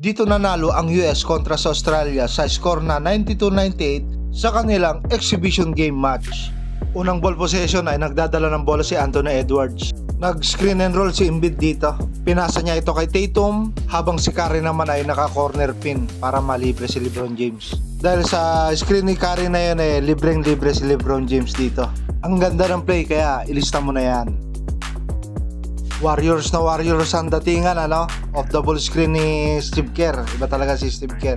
Dito nanalo ang US kontra sa Australia sa score na 92-98 sa kanilang exhibition game match. Unang ball possession ay nagdadala ng bola si Anthony Edwards. Nag-screen and roll si Embiid dito. Pinasa niya ito kay Tatum habang si Curry naman ay naka-corner pin para malibre si LeBron James. Dahil sa screen ni Curry na yun eh, libreng-libre si LeBron James dito. Ang ganda ng play kaya ilista mo na yan. Warriors na Warriors ang datingan ano? Of ball screen ni Steve Kerr. Iba talaga si Steve Kerr.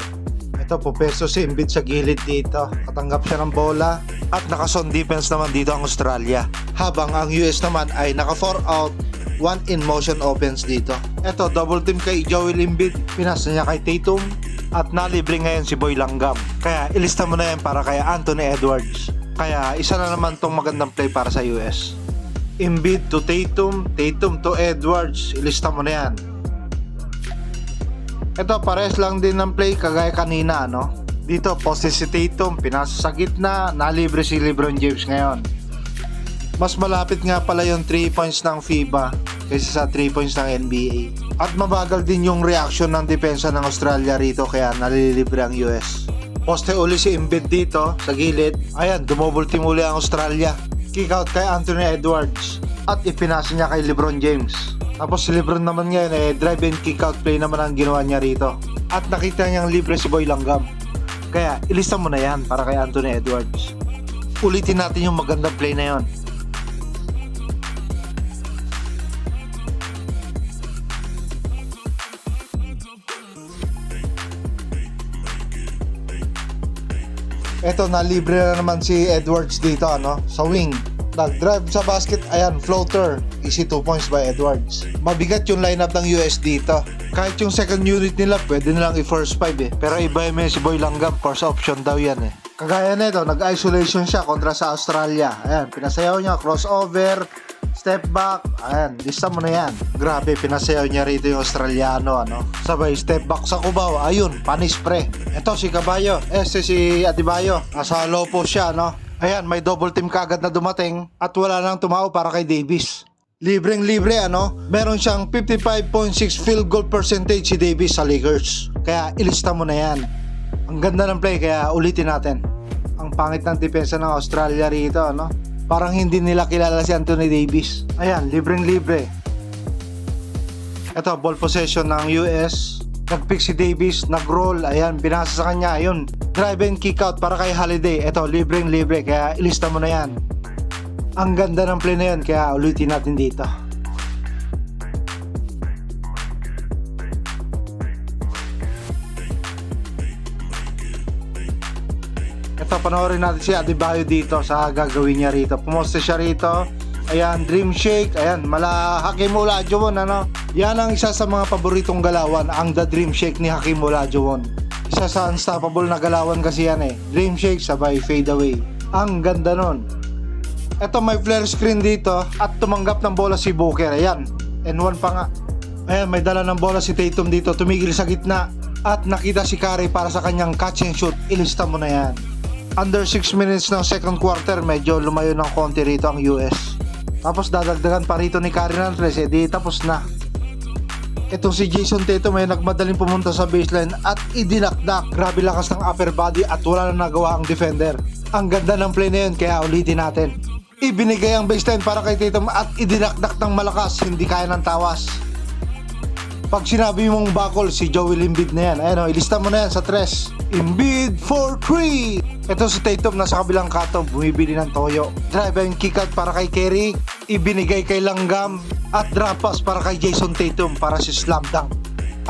Ito pupesto si Embiid sa gilid dito. Katanggap siya ng bola. At naka-zone defense naman dito ang Australia. Habang ang US naman ay naka 4 out one in motion offense dito. Ito double team kay Joel Embiid. Pinasa niya kay Tatum. At nalibre ngayon si Boy Langgam. Kaya ilista mo na yan para kay Anthony Edwards. Kaya isa na naman tong magandang play para sa US Embiid to Tatum, Tatum to Edwards. Ilista mo na yan. Ito, pares lang din ng play kagaya kanina, no? Dito, poste si Tatum, pinasa sa gitna, nalibre si LeBron James ngayon. Mas malapit nga pala yung 3 points ng FIBA kaysa sa 3 points ng NBA. At mabagal din yung reaction ng depensa ng Australia rito kaya nalilibre ang US. Poste uli si Embiid dito sa gilid. Ayan, dumobble team uli ang Australia. Kick out kay Anthony Edwards at ipinasa niya kay LeBron James. Tapos si LeBron naman ngayon eh drive and kick out play naman ang ginawa niya rito. At nakita niyang libre si Boy Langgam. Kaya ilista mo na yan para kay Anthony Edwards. Ulitin natin yung magandang play na yon. Eto na libre na naman si Edwards dito ano sa wing. Nag-drive sa basket, ayan, floater. Easy 2 points by Edwards. Mabigat yung lineup ng US dito. Kahit yung second unit nila, pwede nilang i-first 5 eh. Pero iba yung si Boy Langgam, first option daw yan eh. Kagaya nito, nag-isolation siya kontra sa Australia. Ayan, pinasayaw niya, crossover, step back, ayan, lista mo na yan. Grabe, pinasayaw niya rito yung Australiano, ano. Sabay, step back sa Cubao, ayun, panis pre. Ito si Caballo, este si Adibayo, nasa low post siya, no. Ayan, may double team kagad na dumating at wala nang tumao para kay Davis. Libreng libre ano, meron siyang 55.6 field goal percentage si Davis sa Lakers. Kaya ilista mo na yan. Ang ganda ng play kaya ulitin natin. Ang pangit ng depensa ng Australia rito ano. Parang hindi nila kilala si Anthony Davis. Ayan, libreng libre. Ito, ball possession ng US. Nag-pick si Davis, nag-roll, ayan, binasa sa kanya, ayun. Drive and kick out para kay Holiday. Ito, libreng libre, kaya ilista mo na yan. Ang ganda ng play na yan, kaya ulitin natin dito. Ito, panoorin natin si Adebayo dito sa gagawin niya rito. Pumoste siya rito. Ayan, Dream Shake. Ayan, mala Hakim Olajuwon, ano? Yan ang isa sa mga paboritong galawan, ang The Dream Shake ni Hakim Olajuwon. Isa sa unstoppable na galawan kasi yan eh. Dream Shake sabay fade away. Ang ganda nun. Ito may flare screen dito at tumanggap ng bola si Booker. Ayan, N1 pa nga. Ayan, may dala ng bola si Tatum dito. Tumigil sa gitna at nakita si Curry para sa kanyang catch and shoot. Ilista mo na yan. Under 6 minutes ng second quarter, medyo lumayo ng konti rito ang US. Tapos dadagdagan pa rito ni ng 3, edi tapos na. Itong si Jason Tatum ay nagmadaling pumunta sa baseline at idinakdak. Grabe lakas ng upper body at wala na nagawa ang defender. Ang ganda ng play na yun kaya ulitin natin. Ibinigay ang baseline para kay Tatum at idinakdak ng malakas, hindi kaya ng tawas. Pag sinabi mong bakol, si Joel Embiid na yan. Ayan o, ilista mo na yan sa tres. Embiid for 3! Ito si Tatum nasa kabilang kato, bumibili ng toyo. Drive and kick out para kay Kerry. Ibinigay kay Langgam. At drop pass para kay Jason Tatum para si slam dunk.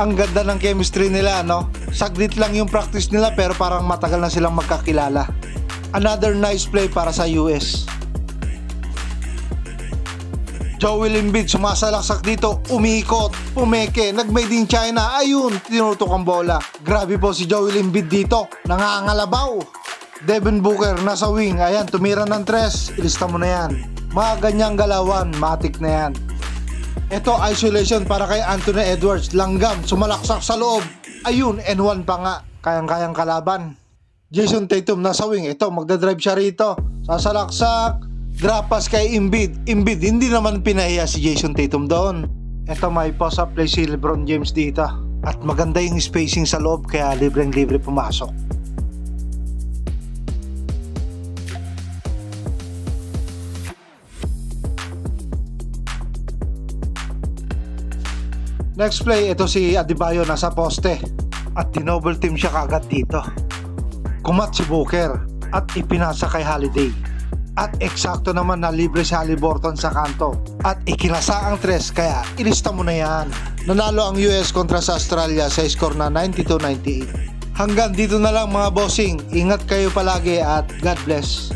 Ang ganda ng chemistry nila, no? Saglit lang yung practice nila pero parang matagal na silang magkakilala. Another nice play para sa US. Joel Embiid sumasalaksak dito, umiikot, pumeke, nag-made in China, ayun, tinutok ang bola. Grabe po si Joel Embiid dito, nangangalabaw. Devin Booker nasa wing, ayan, tumira ng tres, ilista mo na yan. Mga ganyang galawan, matik na yan. Ito, isolation para kay Anthony Edwards, langgam, sumalaksak sa loob. Ayun, N1 pa nga, kayang-kayang kalaban. Jason Tatum nasa wing, ito, magdadrive siya rito. Sasalaksak, drop pass kay Embiid. Embiid, hindi naman pinahiya si Jason Tatum doon. Ito may post-up play si LeBron James dito. At maganda yung spacing sa loob kaya libreng-libre pumasok. Next play, ito si Adebayo nasa poste at dinoble team siya kagad dito. Kumat si Booker at ipinasa kay Holiday. At eksakto naman na libre si Halliburton sa kanto. At ikilasa ang tres kaya ilista mo na yan. Nanalo ang US kontra sa Australia sa score na 92-98. Hanggang dito na lang mga bossing. Ingat kayo palagi at God bless.